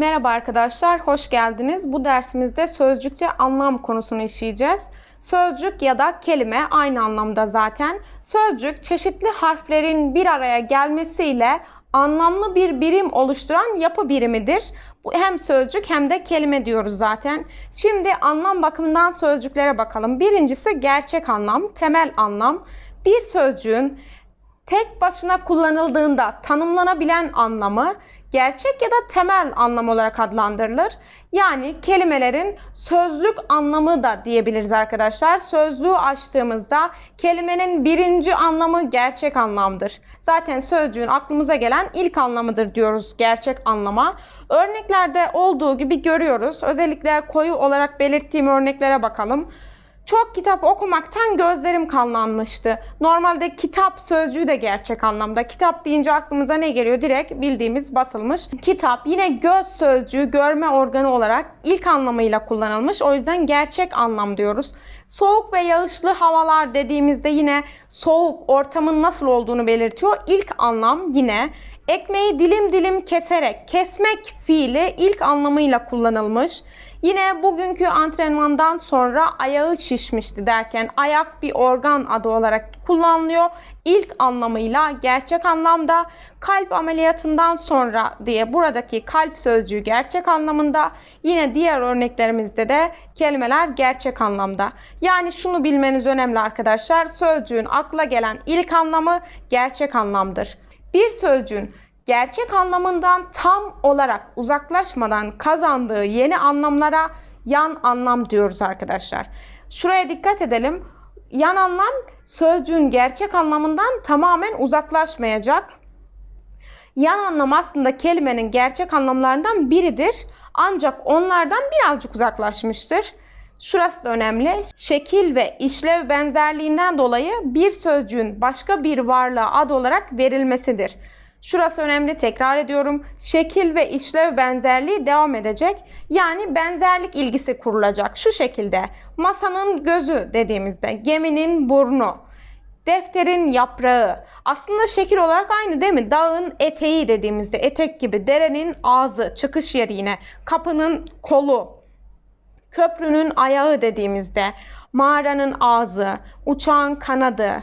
Merhaba arkadaşlar, hoş geldiniz. Bu dersimizde sözcükçe anlam konusunu işleyeceğiz. Sözcük ya da kelime aynı anlamda zaten. Sözcük çeşitli harflerin bir araya gelmesiyle anlamlı bir birim oluşturan yapı birimidir. Bu hem sözcük hem de kelime diyoruz zaten. Şimdi anlam bakımından sözcüklere bakalım. Birincisi gerçek anlam, temel anlam. Bir sözcüğün tek başına kullanıldığında tanımlanabilen anlamı gerçek ya da temel anlam olarak adlandırılır. Yani kelimelerin sözlük anlamı da diyebiliriz arkadaşlar. Sözlüğü açtığımızda kelimenin birinci anlamı gerçek anlamdır. Zaten sözcüğün aklımıza gelen ilk anlamıdır diyoruz gerçek anlama. Örneklerde olduğu gibi görüyoruz. Özellikle koyu olarak belirttiğim örneklere bakalım. Çok kitap okumaktan gözlerim kanlanmıştı. Normalde kitap sözcüğü de gerçek anlamda. Kitap deyince aklımıza ne geliyor? Direkt bildiğimiz basılmış. Kitap yine göz sözcüğü görme organı olarak ilk anlamıyla kullanılmış. O yüzden gerçek anlam diyoruz. Soğuk ve yağışlı havalar dediğimizde yine soğuk ortamın nasıl olduğunu belirtiyor. İlk anlam yine ekmeği dilim dilim keserek kesmek fiili ilk anlamıyla kullanılmış. Yine bugünkü antrenmandan sonra ayağı şişmişti derken ayak bir organ adı olarak kullanılıyor. İlk anlamıyla gerçek anlamda kalp ameliyatından sonra diye buradaki kalp sözcüğü gerçek anlamında yine diğer örneklerimizde de kelimeler gerçek anlamda. Yani şunu bilmeniz önemli arkadaşlar. Sözcüğün akla gelen ilk anlamı gerçek anlamdır. Bir sözcüğün gerçek anlamından tam olarak uzaklaşmadan kazandığı yeni anlamlara yan anlam diyoruz arkadaşlar. Şuraya dikkat edelim. Yan anlam sözcüğün gerçek anlamından tamamen uzaklaşmayacak. Yan anlam aslında kelimenin gerçek anlamlarından biridir. Ancak onlardan birazcık uzaklaşmıştır. Şurası da önemli. Şekil ve işlev benzerliğinden dolayı bir sözcüğün başka bir varlığa ad olarak verilmesidir. Şurası önemli tekrar ediyorum. Şekil ve işlev benzerliği devam edecek. Yani benzerlik ilgisi kurulacak. Şu şekilde masanın gözü dediğimizde geminin burnu, defterin yaprağı. Aslında şekil olarak aynı değil mi? Dağın eteği dediğimizde etek gibi, derenin ağzı, çıkış yeri yine, kapının kolu, köprünün ayağı dediğimizde, mağaranın ağzı, uçağın kanadı,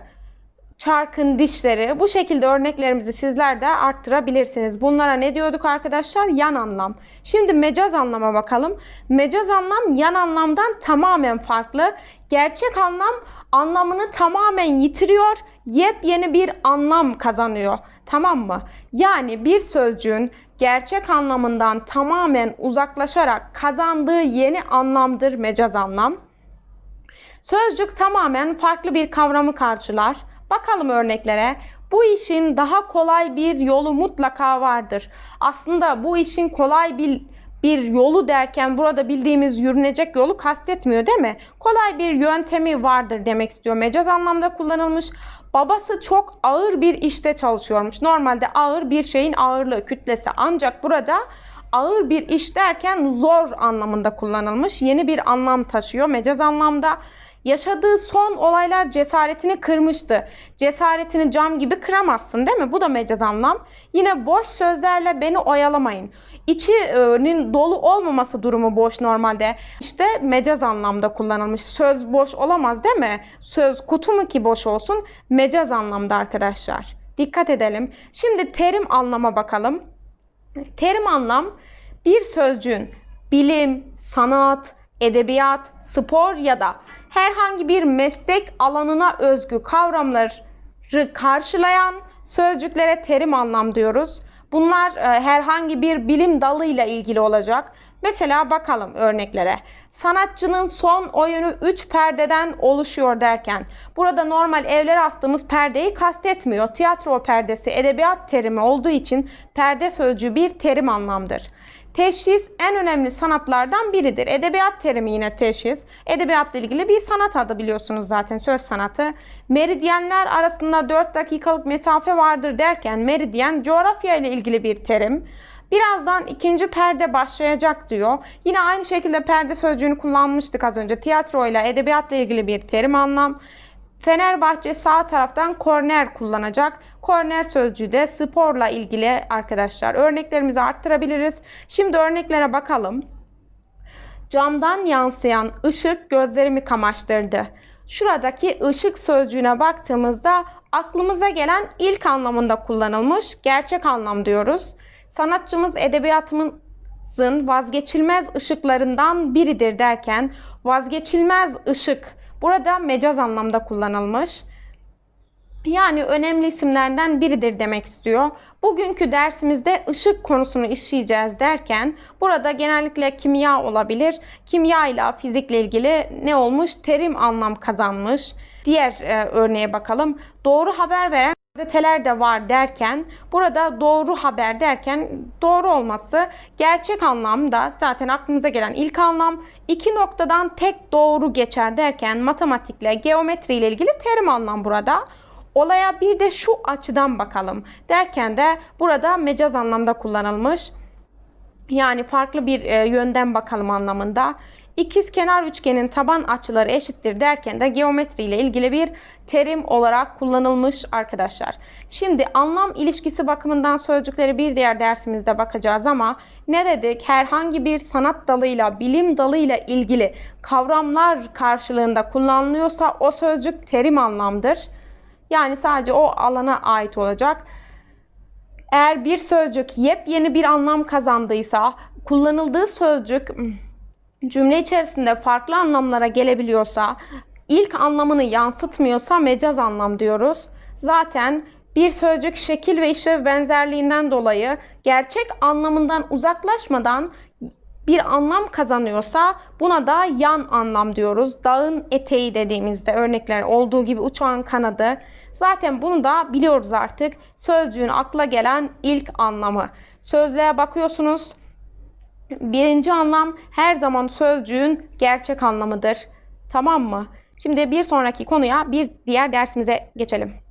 çarkın dişleri bu şekilde örneklerimizi sizler de arttırabilirsiniz. Bunlara ne diyorduk arkadaşlar? Yan anlam. Şimdi mecaz anlama bakalım. Mecaz anlam yan anlamdan tamamen farklı. Gerçek anlam anlamını tamamen yitiriyor, yepyeni bir anlam kazanıyor. Tamam mı? Yani bir sözcüğün gerçek anlamından tamamen uzaklaşarak kazandığı yeni anlamdır mecaz anlam. Sözcük tamamen farklı bir kavramı karşılar. Bakalım örneklere. Bu işin daha kolay bir yolu mutlaka vardır. Aslında bu işin kolay bir bir yolu derken burada bildiğimiz yürünecek yolu kastetmiyor değil mi? Kolay bir yöntemi vardır demek istiyor. Mecaz anlamda kullanılmış. Babası çok ağır bir işte çalışıyormuş. Normalde ağır bir şeyin ağırlığı, kütlesi. Ancak burada ağır bir iş derken zor anlamında kullanılmış. Yeni bir anlam taşıyor mecaz anlamda. Yaşadığı son olaylar cesaretini kırmıştı. Cesaretini cam gibi kıramazsın değil mi? Bu da mecaz anlam. Yine boş sözlerle beni oyalamayın. İçinin dolu olmaması durumu boş normalde. İşte mecaz anlamda kullanılmış. Söz boş olamaz değil mi? Söz kutu mu ki boş olsun? Mecaz anlamda arkadaşlar. Dikkat edelim. Şimdi terim anlama bakalım. Terim anlam bir sözcüğün bilim, sanat, edebiyat, spor ya da herhangi bir meslek alanına özgü kavramları karşılayan sözcüklere terim anlam diyoruz. Bunlar e, herhangi bir bilim dalıyla ilgili olacak. Mesela bakalım örneklere. Sanatçının son oyunu 3 perdeden oluşuyor derken burada normal evlere astığımız perdeyi kastetmiyor. Tiyatro perdesi edebiyat terimi olduğu için perde sözcüğü bir terim anlamdır. Teşhis en önemli sanatlardan biridir. Edebiyat terimi yine teşhis. Edebiyatla ilgili bir sanat adı biliyorsunuz zaten söz sanatı. Meridyenler arasında 4 dakikalık mesafe vardır derken meridyen coğrafya ile ilgili bir terim. Birazdan ikinci perde başlayacak diyor. Yine aynı şekilde perde sözcüğünü kullanmıştık az önce. Tiyatro ile edebiyatla ilgili bir terim anlam. Fenerbahçe sağ taraftan korner kullanacak. Korner sözcüğü de sporla ilgili arkadaşlar. Örneklerimizi arttırabiliriz. Şimdi örneklere bakalım. Camdan yansıyan ışık gözlerimi kamaştırdı. Şuradaki ışık sözcüğüne baktığımızda aklımıza gelen ilk anlamında kullanılmış gerçek anlam diyoruz. Sanatçımız edebiyatımızın vazgeçilmez ışıklarından biridir derken vazgeçilmez ışık burada mecaz anlamda kullanılmış. Yani önemli isimlerden biridir demek istiyor. Bugünkü dersimizde ışık konusunu işleyeceğiz derken burada genellikle kimya olabilir. Kimya ile fizikle ilgili ne olmuş? Terim anlam kazanmış. Diğer e, örneğe bakalım. Doğru haber veren gazeteler de var derken burada doğru haber derken doğru olması gerçek anlamda zaten aklınıza gelen ilk anlam iki noktadan tek doğru geçer derken matematikle geometri ile ilgili terim anlam burada. Olaya bir de şu açıdan bakalım derken de burada mecaz anlamda kullanılmış. Yani farklı bir e, yönden bakalım anlamında. İkiz kenar üçgenin taban açıları eşittir derken de geometri ile ilgili bir terim olarak kullanılmış arkadaşlar. Şimdi anlam ilişkisi bakımından sözcükleri bir diğer dersimizde bakacağız ama ne dedik? Herhangi bir sanat dalıyla, bilim dalıyla ilgili kavramlar karşılığında kullanılıyorsa o sözcük terim anlamdır. Yani sadece o alana ait olacak. Eğer bir sözcük yepyeni bir anlam kazandıysa, kullanıldığı sözcük cümle içerisinde farklı anlamlara gelebiliyorsa, ilk anlamını yansıtmıyorsa mecaz anlam diyoruz. Zaten bir sözcük şekil ve işlev benzerliğinden dolayı gerçek anlamından uzaklaşmadan bir anlam kazanıyorsa buna da yan anlam diyoruz. Dağın eteği dediğimizde örnekler olduğu gibi uçağın kanadı. Zaten bunu da biliyoruz artık. Sözcüğün akla gelen ilk anlamı. Sözlüğe bakıyorsunuz. Birinci anlam her zaman sözcüğün gerçek anlamıdır. Tamam mı? Şimdi bir sonraki konuya bir diğer dersimize geçelim.